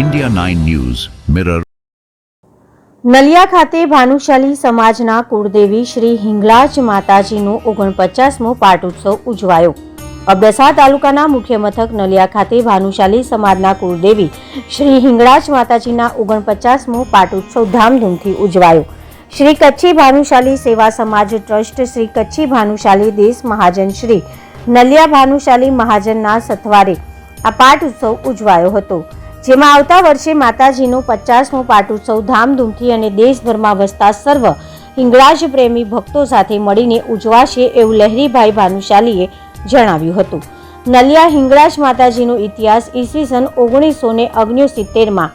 India 9 news mirror Naliya ખાતે ભાનુશાલી સમાજના કુળદેવી શ્રી હિંગલાજ માતાજીનો ઓગણપચાસમો પાટોત્સવ ઉજવાયો. અબડાસા તાલુકાના મુખ્ય મથક નલિયા ખાતે ભાનુશાલી સમાજના કુળદેવી શ્રી હિંગળાજ માતાજીના ઓગણપચાસમો પાટોત્સવ ધામધૂમથી ઉજવાયો. શ્રી કચ્છી ભાનુશાલી સેવા સમાજ ટ્રસ્ટ શ્રી કચ્છી ભાનુશાલી દેશ મહાજન શ્રી નલિયા ભાનુશાલી મહાજનના સથવારે આ પાઠ ઉત્સવ ઉજવાયો હતો. જેમાં આવતા વર્ષે માતાજીનું પચાસમું પાટોત્સવ ધામધૂમથી અને દેશભરમાં વસતા સર્વ હિંગળાજ પ્રેમી ભક્તો સાથે મળીને ઉજવાશે એવું લહેરીભાઈ ભાનુશાલીએ જણાવ્યું હતું. નલિયા હિંગળાજ માતાજીનો ઇતિહાસ ઈસવીસન ઓગણીસો ને ઓગણસિત્તેરમાં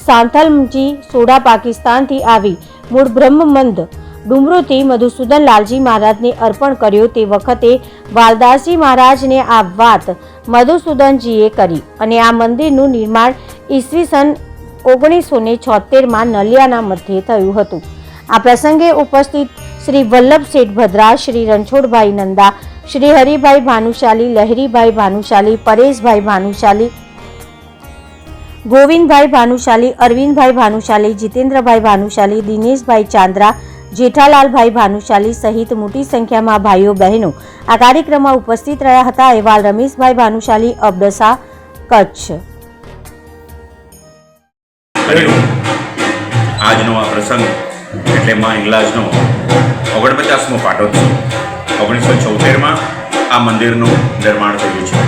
સાંથલજી સોડા પાકિસ્તાનથી આવી મૂળ બ્રહ્મમંદ ડુમરોથી મધુસૂદન લાલજી મહારાજને અર્પણ કર્યો તે વખતે વાલદાસજી મહારાજને આ વાત મધુસૂદનજીએ કરી અને આ મંદિરનું નિર્માણ ઈસવીસન ઓગણીસો ને છોતેરમાં નલિયાના મધ્યે થયું હતું. આ પ્રસંગે ઉપસ્થિત શ્રી વલ્લભ શેઠ ભદ્રા, શ્રી રણછોડભાઈ નંદા, શ્રી હરિભાઈ ભાનુશાલી, લહેરીભાઈ ભાનુશાલી, પરેશભાઈ ભાનુશાલી, ગોવિંદભાઈ ભાનુશાલી, અરવિંદભાઈ ભાનુશાલી, જીતેન્દ્રભાઈ ભાનુશાલી, દિનેશભાઈ ચાંદ્રા જેઠાલાલભાઈ ભાનુશાલી સહિત મોટી સંખ્યામાં ભાઈઓ બહેનો આ કાર્યક્રમમાં ઉપસ્થિત રહ્યા હતા. અહેવાલ રમેશભાઈ ભાનુશાલી, અબડસા, કચ્છ. આજનો આ પ્રસંગ એટલે માં ઇંગલાજનો ઓગણપચાસમો પાટોત્સવ. ઓગણીસો છોતેરમાં આ મંદિરનું નિર્માણ થયું છે.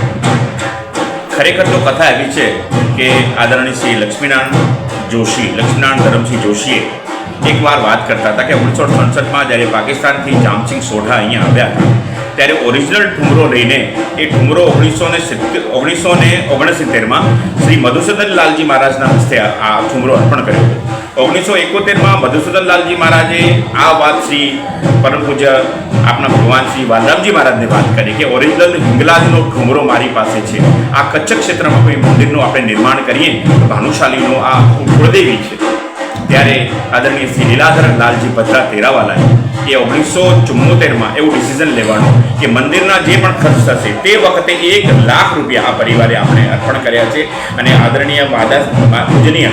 ખરેખર તો કથા એવી છે કે આદરણીય શ્રી લક્ષ્મીનારાયણ જોશી, લક્ષ્મીનારાયણ ધરમસિંહ જોશીએ એકવાર વાત કરતા હતા કે ઓગણીસો સડસઠમાં જ્યારે પાકિસ્તાનથી જામસિંગ સોઢા અહીંયા આવ્યા હતા, ત્યારે ઓરિજિનલ ઠુમરો લઈને એ ઠુમરો ઓગણીસો ને સિત્તેર, ઓગણીસો ને ઓગણસિત્તેરમાં શ્રી મધુસૂદન લાલજી મહારાજના હસ્તે આ ઠુમરો અર્પણ કર્યો હતો. ઓગણીસો એકોતેરમાં મધુસૂદન લાલજી મહારાજે આ વાત શ્રી પરમ પૂજ્ય આપના ભગવાન શ્રી વાલરામજી મહારાજને વાત કરી કે ઓરિજિનલ હિંગલાજનો ઠુમરો મારી પાસે છે. આ કચ્છ ક્ષેત્રમાં કોઈ મંદિરનું આપણે નિર્માણ કરીએ તો ભાનુશાલીનો આ કુળદેવી છે. ત્યારે આદરણીય શ્રી લીલાધર લાલજી ભદ્રા તેરાવાલાએ એ ઓગણીસો ચુમ્મોતેરમાં એવું ડિસિઝન લેવાનું કે મંદિરના જે પણ ખર્ચ થશે તે વખતે એક લાખ રૂપિયા આ પરિવારે આપણે અર્પણ કર્યા છે. અને આદરણીય વાદા પૂજનીય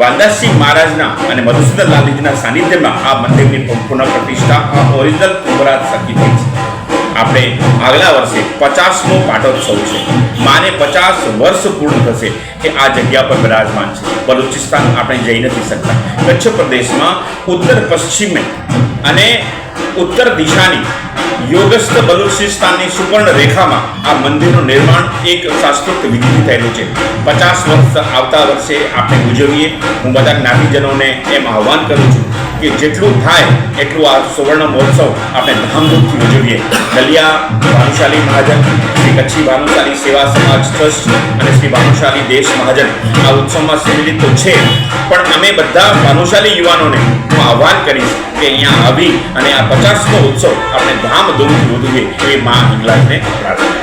વાલદાસજી મહારાજના અને મધુસૂદન લાલજીના સાનિધ્યમાં આ મંદિરની પુનઃ પ્રતિષ્ઠા આ ઓરિજિનલ કુંભરાજ શકી થઈ છે. આપણે આગલા વર્ષે પચાસમો પાટોત્સવ છે. માને પચાસ વર્ષ પૂર્ણ થશે કે આ જગ્યા પર બિરાજમાન છે. બલુચિસ્તાન આપણે જઈ નથી શકતા. કચ્છ પ્રદેશમાં ઉત્તર પશ્ચિમે અને ઉત્તર દિશાની યોગસ્થ બલુચિસ્તાનની સુવર્ણ રેખામાં આ મંદિરનું નિર્માણ એક સાંસ્કૃતિક વિધિથી થયેલું છે. પચાસ વર્ષ આવતા વર્ષે આપણે ઉજવીએ હું બધા જ્ઞાતિજનોને એમ આહ્વાન કરું છું કે જેટલું થાય એટલું આ સુવર્ણ મહોત્સવ આપણે ધામધૂમથી ઉજવીએ. દલિયા ભાનુશાલી મહાજન, શ્રી કચ્છી ભાનુશાલી સેવા સમાજ ટ્રસ્ટ અને શ્રી ભાનુશાલી દેશ મહાજન. આ ઉત્સવમાં સંમિલિત તો છે, પણ અમે બધા ભાનુશાલી યુવાનોને હું આહ્વાન કરીશ કે અહીંયા આવી અને આ પચાસમો ઉત્સવ આપણે ધામધૂમથી ઉજવીએ. એવી મા હિંગલાજને પ્રાર્થના.